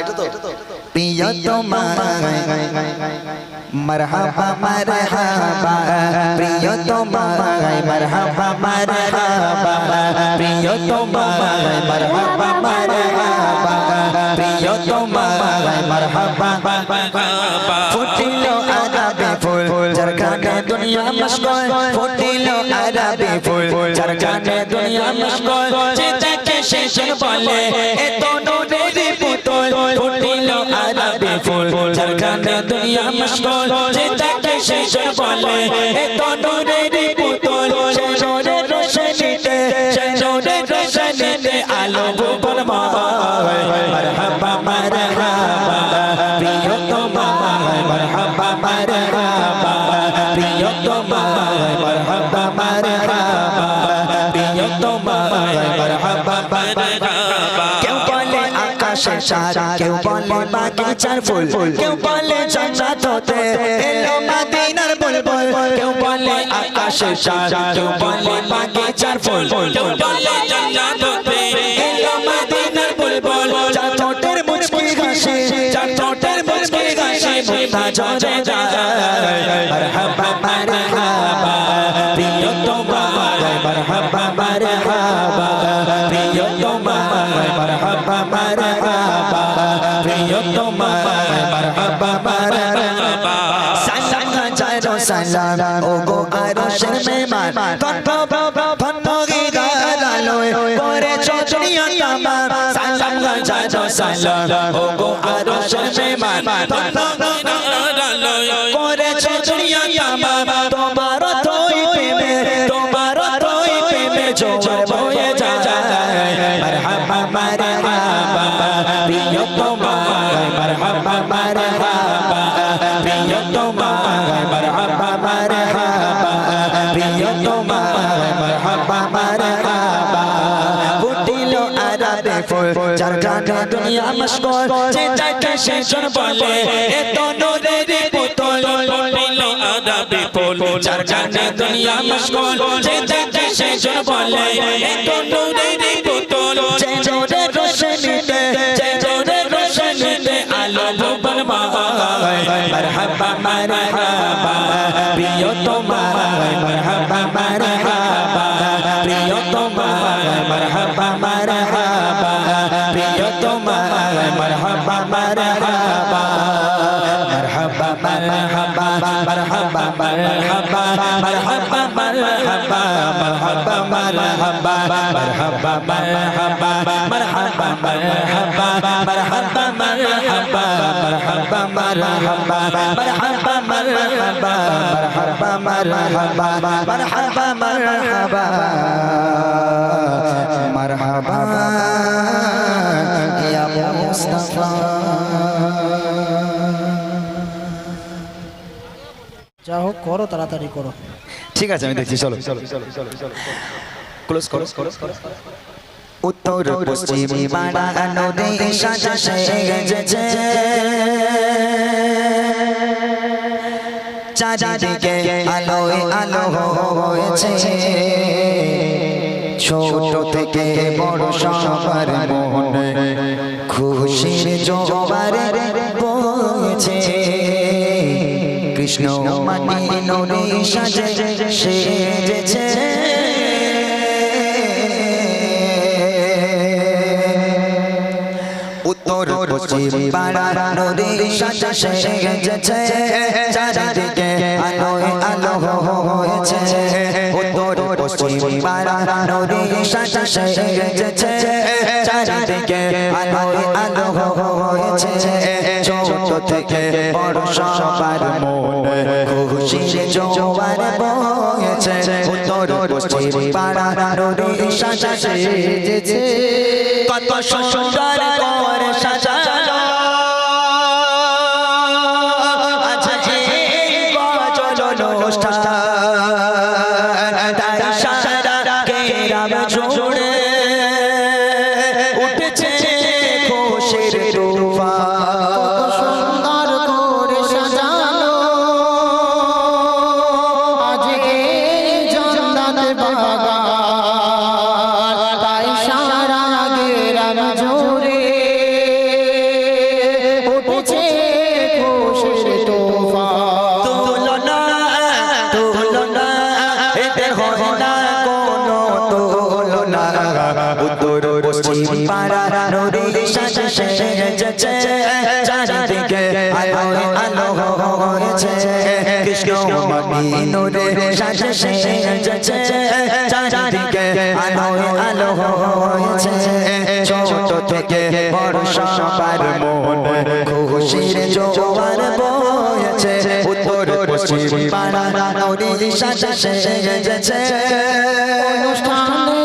এটা তো প্রিয় তোমায় মরহাবা মরহাবা। প্রিয় তোমায় মরহাবা মরহাবা। প্রিয় তোমায় মরহাবা মরহাবা। প্রিয় তোমায় মরহাবা। ফুটিল আরাবে ফুল জরখানে দুনিয়া মশগুল ফুটিল আরাবে ফুল জরখানে দুনিয়া মশগুল শেষন বলে এত নূরের পুতুল, ফুটিল আরাবে ফুল। জরখানে দুনিয়া মশগুল চিতাকে শেষন বলে এত নূরের পুতুল। শেষনের রোশনীতে শেষনের রোশনীতে আলো ভুবন মায়। মারহাবা মারহাবা প্রিয় তোমায় মারহাবা মারহাবা প্রিয় তোমায় মারহাবা মারহাবা আকাশে সারা কেউ বলে বাগিচার ফুল, কেউ বলে জান্নাত হতে এলো মদিনার বুলবুল, কেউ বলে আকাশে সার কেউ বলে বাগিচার ফুল, কেউ বলে জান্নাত হতে এলো মদিনার বুলবুল যার ঠোঁটের মুচকি হাসি যার ঠোঁটের মুচকি হাসি সালাম ওগো আরশের মেহমান দুনিয়া মশগুল যে যাকে শেষন বলে এত নূরের পুতুল। ফুটিল আরাবে ফুল যার গানে দুনিয়া মশগুল যে যাকে শেষন বলে এত নূরের মারহাবা মারহাবা মারহাবা মারহাবা মারহাবা মারহাবা মারহাবা মারহাবা মারহাবা মারহাবা মারহাবা মারহাবা মারহাবা মারহাবা মারহাবা মারহাবা মারহাবা ইয়া যা হোক করো তাড়াতাড়ি করো ঠিক আছে আমি দেখছি চলো চলো চলো চলো চলো ক্লোজ করো। উত্তর, পশ্চিম চারিদিকে আলো হয়েছে। ছোট থেকে বড় সবার মনে জোবার কৃষ্ণ মাটি নদী সাজে সেজেছে। পশ্চিম পাড়া নদী সাজা সেজেছে চারিদিকে আলোয় আলো হয়েছে। উত্তর, পশ্চিম পাড়া নদী সাজা সেজেছে চারিদিকে আলোয় আলো হয়েছে। ছোট থেকে বড় সবার মনে খুশির জোয়ার বয়েছে। উত্তর, পশ্চিম পাড়া নদী সাজা সেজেছে কত সুন্দর অনুষ্ঠান কৃষ্ণ মমিনুরে সাজে সেজেছে চারিদিকে আলো আলো হয়েছে ছোট থেকে বড় সবার মনে খুশির জোয়ার বয়েছে উত্তর পশ্চিম পাড়া নদী সাজে সেজেছে অনুষ্ঠানের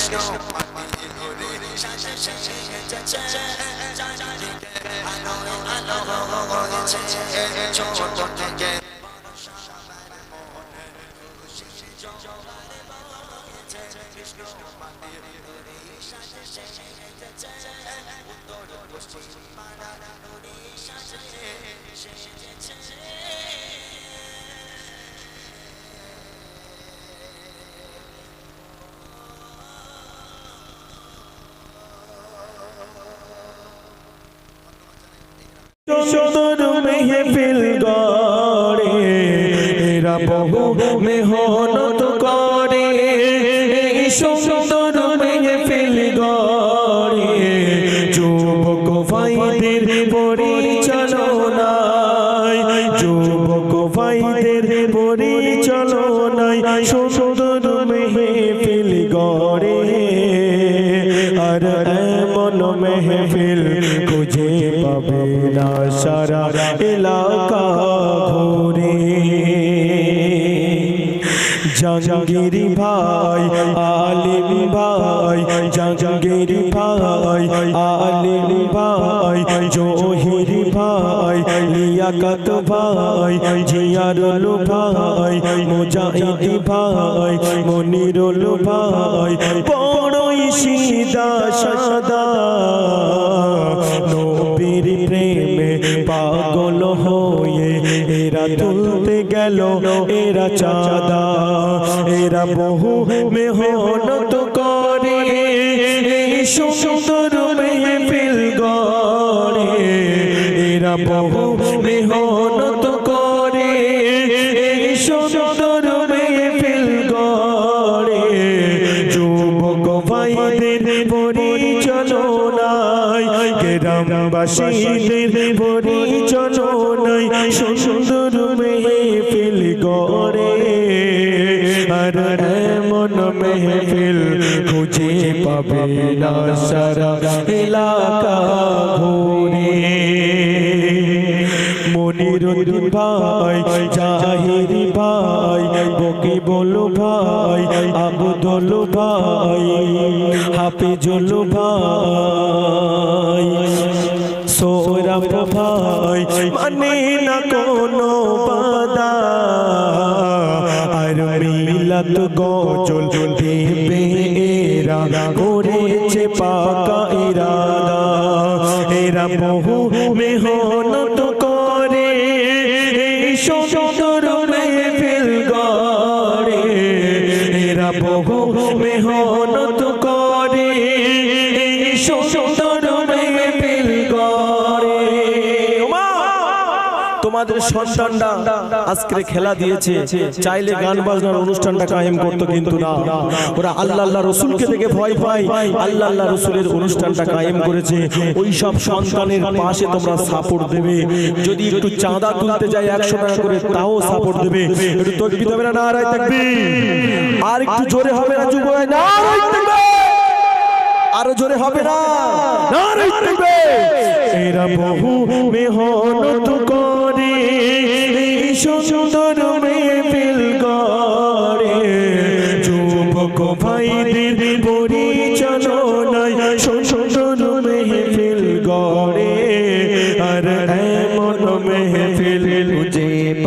কৃষ্ণ Bobo. ভাই, আলিম ভাই, জাহাঙ্গীর ভাই, আলিম ভাই, জহির ভাই, লিয়াকত ভাই, জিয়ারুল ভাই, মুজাহিদ ভাই, মনিরুল ভাই, বড়ই সিদা সাদা, নবীর প্রেমে পাগল এরা তুলতে গেল এরা চাঁদা। এরা বহু মেহনত করে সুন্দর মেহফিল গড়ে। এরা বহু মেহনত গ্রামবাসীদের পরিচালনায় সুন্দর মেহফিল গড়ে আর এমন মেহফিল খুঁজে পাবে না সারা এলাকা ঘুরে মনিরুদ্দিন ভাই, জাহির ভাই, বকি বলো ভাই, আবুদল ভাই, হাফিজুল ভাই। সৌরভ ভাই মানে না কোনো বাদা আর মিলাত গজল দেবে এরা করেছে পাকা ইরাদা। এরা বহু মেহনত সুন্দর মেহফিল গড়ে এরা বহু মেহনত করে সুন্দর মেহফিল ওমা! তোমাদের সন্তানরা আজকে খেলা দিয়েছে, চাইলে গান বাজনার অনুষ্ঠানটা কায়েম করতো কিন্তু না। ওরা আল্লাহ আল্লাহ রসুলকে দেখে ভয় পায়। আল্লাহ আল্লাহ রসুলের অনুষ্ঠানটা কায়েম করেছে। ওই সব সন্তানের পাশে তোমরা সাপোর্ট দেবে। যদি একটু চাঁদা তুলতে যায় একশো টাকা করে, তাও সাপোর্ট দেবে। একটু দেবে না? নারায় থাকবি আর একটু জোরে হবে না যুব আরও জোরে হবে না? এরা বহু সুন্দর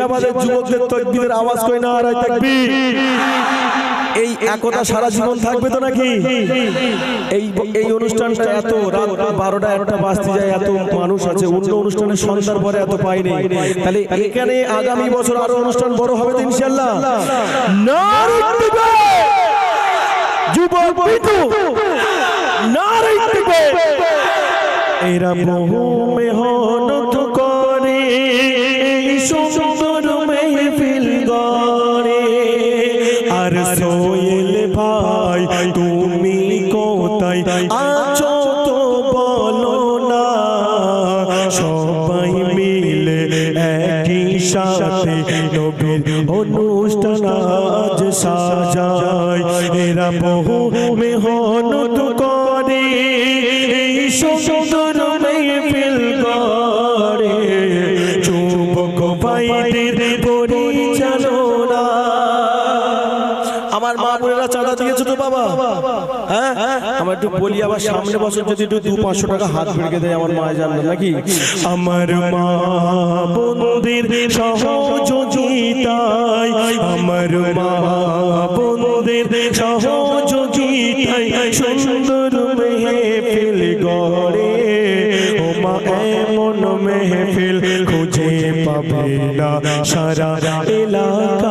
সাবাদের যুবকদের তকবীরের আওয়াজ কই না আর থাকবি এই একতা সারা জীবন থাকবে তো নাকি? এই এই অনুষ্ঠানটা এত রাত বারোটা একটা বাজতে যায় এত মানুষ আছে অন্য অনুষ্ঠানে সন্ধ্যার পরে এত পাইনি তাহলে এখানে আগামী বছর আরও অনুষ্ঠান বড় হবে তো ইনশাল্লাহ নারী দিবে যুবক এরা বহু মেহনত সাজায় এরা বহু মেহনত করে এই সুন্দর মেহফিল গড়ে যুবক ভাইদের পরিচালনা। আমার মা বোনেরা চাঁদা দিয়েছ তো বাবা। হ্যাঁ? আমার একটু বলি আবার সামনে বছর যদি একটু দু পাঁচশো টাকা হাত দেয় আমার মা নাকি? আমার মা বন্ধুদের সহযোগিতায় সহযোগিতায় সুন্দর মেহফিল গড়ে ও মা এমন মেহফিল খুঁজে পাবে না সারা এলাকা।